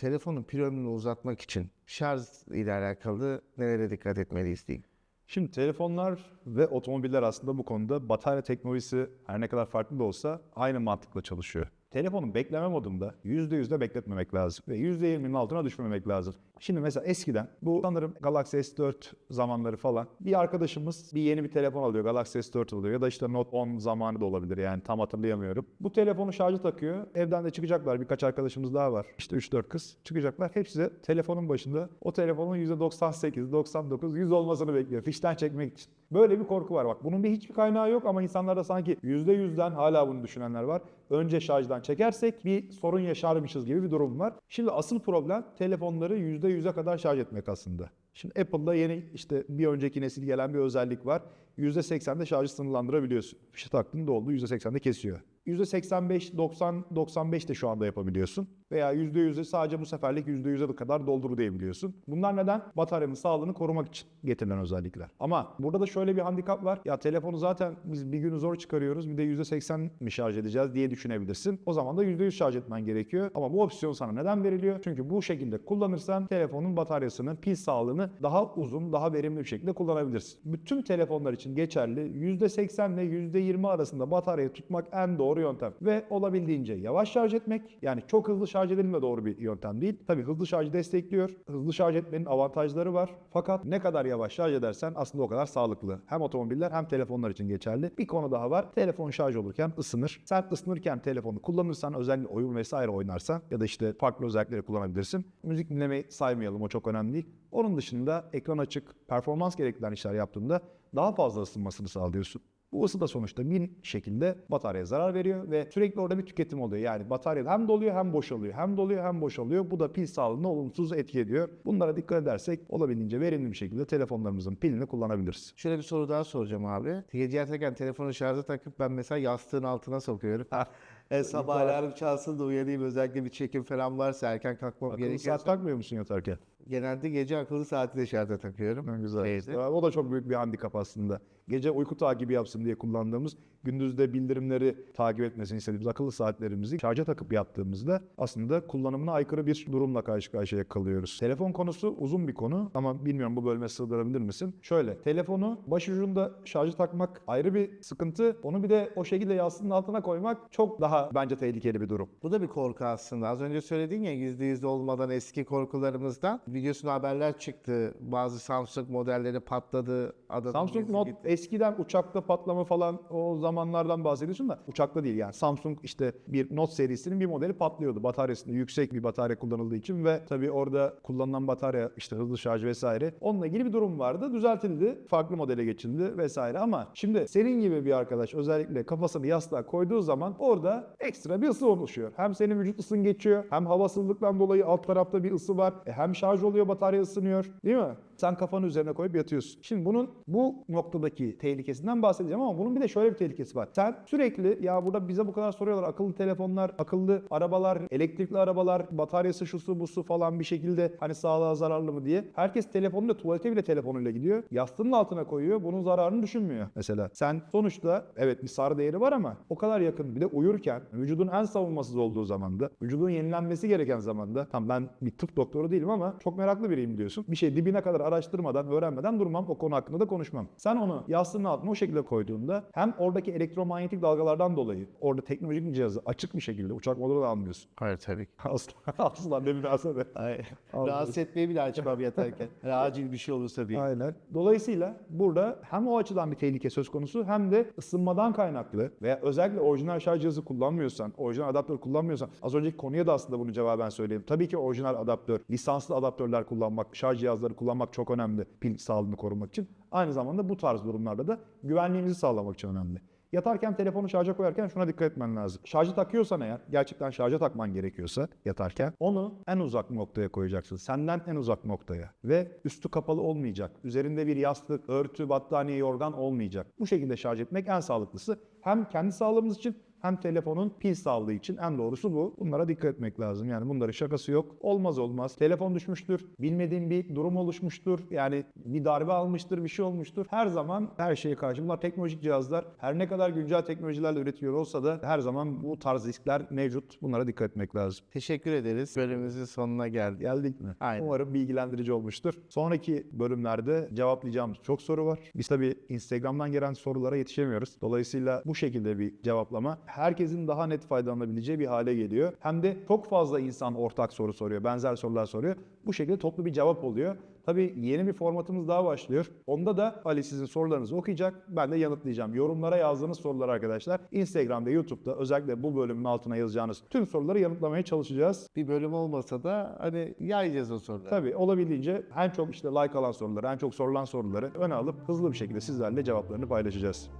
telefonun pil ömrünü uzatmak için şarj ile alakalı nelere dikkat etmeliyiz diyeyim. Şimdi telefonlar ve otomobiller aslında bu konuda batarya teknolojisi her ne kadar farklı da olsa aynı mantıkla çalışıyor. Telefonun bekleme modunda %100 de bekletmemek lazım ve %20'nin altına düşmemek lazım. Şimdi mesela eskiden bu sanırım Galaxy S4 zamanları falan bir arkadaşımız bir yeni bir telefon alıyor Galaxy S4 alıyor ya da işte Note 10 zamanı da olabilir yani tam hatırlayamıyorum. Bu telefonu şarjı takıyor evden de çıkacaklar birkaç arkadaşımız daha var işte 3-4 kız çıkacaklar hepsi de telefonun başında o telefonun %98, 99, 100 olmasını bekliyor fişten çekmek için. Böyle bir korku var bak bunun bir hiçbir kaynağı yok ama insanlarda sanki %100'den hala bunu düşünenler var. Önce şarjdan çekersek bir sorun yaşarmışız gibi bir durum var. Şimdi asıl problem telefonları %100'e kadar şarj etmek aslında. Şimdi Apple'da yeni işte bir önceki nesil gelen bir özellik var. %80'de şarjı sınırlandırabiliyorsun. Fişe taktığında oldu %80'de kesiyor. %85, 90, 95 de şu anda yapabiliyorsun. Veya %100'e sadece bu seferlik %100'e kadar doldur diyebiliyorsun. Bunlar neden? Bataryanın sağlığını korumak için getirilen özellikler. Ama burada da şöyle bir handikap var. Ya telefonu zaten biz bir günü zor çıkarıyoruz. Bir de %80 mi şarj edeceğiz diye düşünebilirsin. O zaman da %100 şarj etmen gerekiyor. Ama bu opsiyon sana neden veriliyor? Çünkü bu şekilde kullanırsan telefonun bataryasını, pil sağlığını daha uzun, daha verimli bir şekilde kullanabilirsin. Bütün telefonlar için geçerli. %80 ile %20 arasında bataryayı tutmak en doğru yöntem. Ve olabildiğince yavaş şarj etmek. Yani çok hızlı şarj edelim de doğru bir yöntem değil. Tabii hızlı şarjı destekliyor. Hızlı şarj etmenin avantajları var. Fakat ne kadar yavaş şarj edersen aslında o kadar sağlıklı. Hem otomobiller hem telefonlar için geçerli. Bir konu daha var. Telefon şarj olurken ısınır. Sen ısınırken telefonu kullanırsan özellikle oyun vesaire oynarsan ya da işte farklı özellikleri kullanabilirsin. Müzik dinlemeyi saymayalım o çok önemli değil. Onun dışında ekran açık, performans gerektiren işler yaptığında daha fazla ısınmasını sağlıyorsun. Bu ısı da sonuçta bir şekilde bataryaya zarar veriyor ve sürekli orada bir tüketim oluyor. Yani batarya hem doluyor hem boşalıyor. Hem doluyor hem boşalıyor. Bu da pil sağlığına olumsuz etki ediyor. Bunlara dikkat edersek olabildiğince verimli bir şekilde telefonlarımızın pilini kullanabiliriz. Şöyle bir soru daha soracağım abi. Gece yatarken telefonu şarja takıp ben mesela yastığın altına sokuyorum. e, sabah alarm çalsın da uyanayım özellikle bir çekim falan varsa erken kalkmam Akıllı gerekiyorsa. saat takmıyor musun yatarken? Genelde gece akıllı saati de şarja takıyorum. Güzel. Evde. O da çok büyük bir handikap aslında. Gece uyku takibi yapsın diye kullandığımız, gündüzde bildirimleri takip etmesini istediğimiz akıllı saatlerimizi şarja takıp yattığımızda aslında kullanımına aykırı bir durumla karşı karşıya kalıyoruz. Telefon konusu uzun bir konu ama bilmiyorum bu bölüme sığdırabilir misin? Şöyle, telefonu başucunda şarjı takmak ayrı bir sıkıntı. Onu bir de o şekilde yastığın altına koymak çok daha bence tehlikeli bir durum. Bu da bir korku aslında. Az önce söyledin ya %100 olmadan eski korkularımızdan. Videosuna haberler çıktı. Bazı Samsung modelleri patladı. Samsung Note. Eskiden uçakta patlama falan o zamanlardan bahsediyorsun da uçakta değil yani Samsung işte bir Note serisinin bir modeli patlıyordu. Bataryasında yüksek bir batarya kullanıldığı için ve tabii orada kullanılan batarya işte hızlı şarj vesaire. Onunla ilgili bir durum vardı. Düzeltildi. Farklı modele geçildi vesaire ama şimdi senin gibi bir arkadaş özellikle kafasını yastığa koyduğu zaman orada ekstra bir ısı oluşuyor. Hem senin vücut ısın geçiyor hem havasızlıktan dolayı alt tarafta bir ısı var. E hem şarj oluyor batarya ısınıyor değil mi? Sen kafanı üzerine koyup yatıyorsun. Şimdi bunun bu noktadaki tehlikesinden bahsedeceğim ama bunun bir de şöyle bir tehlikesi var. Sen sürekli ya burada bize bu kadar soruyorlar akıllı telefonlar, akıllı arabalar, elektrikli arabalar, bataryası şusu busu falan bir şekilde hani sağlığa zararlı mı diye. Herkes telefonuyla tuvalete bile telefonuyla gidiyor. Yastığının altına koyuyor. Bunun zararını düşünmüyor mesela. Sen sonuçta evet bir sarı değeri var ama o kadar yakın bir de uyurken vücudun en savunmasız olduğu zamanda, vücudun yenilenmesi gereken zamanda tam ben bir tıp doktoru değilim ama çok meraklı biriyim diyorsun. Bir şey dibine kadar araştırmadan, öğrenmeden durmam. O konu hakkında da konuşmam. Sen onu yastığın altına o şekilde koyduğunda hem oradaki elektromanyetik dalgalardan dolayı orada teknolojik bir cihazı açık bir şekilde uçak modunu da almıyorsun. Hayır tabii ki. Asla, asla ne münasebet. Hayır. Rahatsız etmeyi bile açmam yatarken. Yani acil bir şey olursa diye. Aynen. Dolayısıyla burada hem o açıdan bir tehlike söz konusu hem de ısınmadan kaynaklı veya özellikle orijinal şarj cihazı kullanmıyorsan, orijinal adaptör kullanmıyorsan az önceki konuya da aslında bunu cevaben söyleyeyim. Tabii ki orijinal adaptör, lisanslı adaptörler kullanmak, şarj cihazları kullanmak çok önemli pil sağlığını korumak için. Aynı zamanda bu tarz durumlarda da güvenliğimizi sağlamak için önemli. Yatarken telefonu şarja koyarken şuna dikkat etmen lazım. Şarjı takıyorsan eğer, gerçekten şarja takman gerekiyorsa yatarken onu en uzak noktaya koyacaksın. Senden en uzak noktaya. Ve üstü kapalı olmayacak. Üzerinde bir yastık, örtü, battaniye, yorgan olmayacak. Bu şekilde şarj etmek en sağlıklısı. Hem kendi sağlığımız için hem telefonun pil sağlığı için en doğrusu bu. Bunlara dikkat etmek lazım. Yani bunların şakası yok. Olmaz olmaz. Telefon düşmüştür. Bilmediğin bir durum oluşmuştur. Yani bir darbe almıştır, bir şey olmuştur. Her zaman her şeye karşı. Bunlar teknolojik cihazlar. Her ne kadar güncel teknolojilerle üretiliyor olsa da her zaman bu tarz riskler mevcut. Bunlara dikkat etmek lazım. Teşekkür ederiz. Bölümümüzün sonuna geldik. Geldik mi? Aynen. Umarım bilgilendirici olmuştur. Sonraki bölümlerde cevaplayacağımız çok soru var. Biz tabii Instagram'dan gelen sorulara yetişemiyoruz. Dolayısıyla bu şekilde bir cevaplama herkesin daha net faydalanabileceği bir hale geliyor. Hem de çok fazla insan ortak soru soruyor, benzer sorular soruyor. Bu şekilde toplu bir cevap oluyor. Tabii yeni bir formatımız daha başlıyor. Onda da Ali sizin sorularınızı okuyacak. Ben de yanıtlayacağım. Yorumlara yazdığınız sorular arkadaşlar. Instagram'da, YouTube'da özellikle bu bölümün altına yazacağınız tüm soruları yanıtlamaya çalışacağız. Bir bölüm olmasa da hani yayacağız o soruları. Tabii olabildiğince en çok işte like alan soruları, en çok sorulan soruları öne alıp hızlı bir şekilde sizlerle cevaplarını paylaşacağız.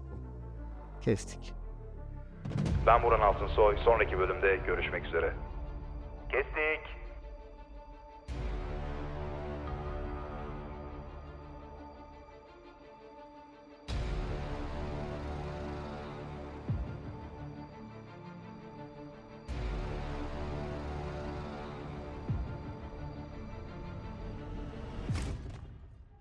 Kestik. Ben Buran Altınsoy. Sonraki bölümde görüşmek üzere. Kestik.